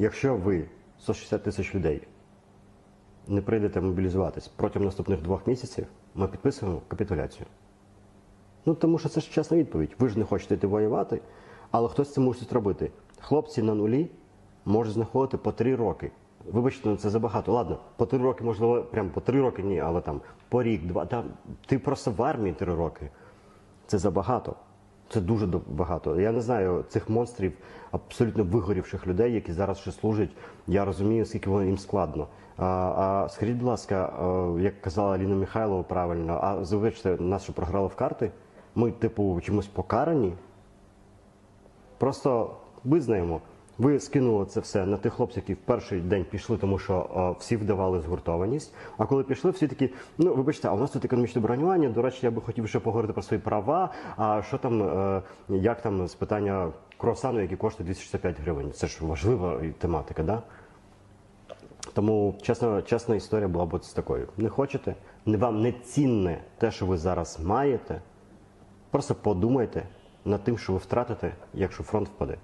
Якщо ви 160 тисяч людей не прийдете мобілізуватись протягом наступних двох місяців, ми підписуємо капітуляцію. Ну тому що це ж чесна відповідь. Ви ж не хочете йти воювати, але хтось це мусить робити. Хлопці на нулі можуть знаходити по три роки. Вибачте, ну це забагато. Ладно, по три роки, можливо, прям по три роки ні, але там по рік, два. Там, ти просто в армії три роки. Це забагато. Це дуже багато. Я не знаю цих монстрів, абсолютно вигорівших людей, які зараз ще служать. Я розумію, скільки воно їм складно. А, а скажіть, будь ласка, е, як казала Аліна Михайлова правильно, а звичайте, нас що програли в карти? Ми, типу, чомусь покарані? Просто визнаємо. Ви скинули це все на тих хлопців, які в перший день пішли, тому що е, всі вдавали згуртованість. А коли пішли, всі такі, ну вибачте, а у нас тут економічне бронювання. До речі, я би хотів ще поговорити про свої права. А що там, е, як там з питання круасану, які коштують 265 гривень? Це ж важлива тематика, да? Тому чесна, чесна історія була б з такою. Не хочете, не вам не цінне те, що ви зараз маєте. Просто подумайте над тим, що ви втратите, якщо фронт впаде.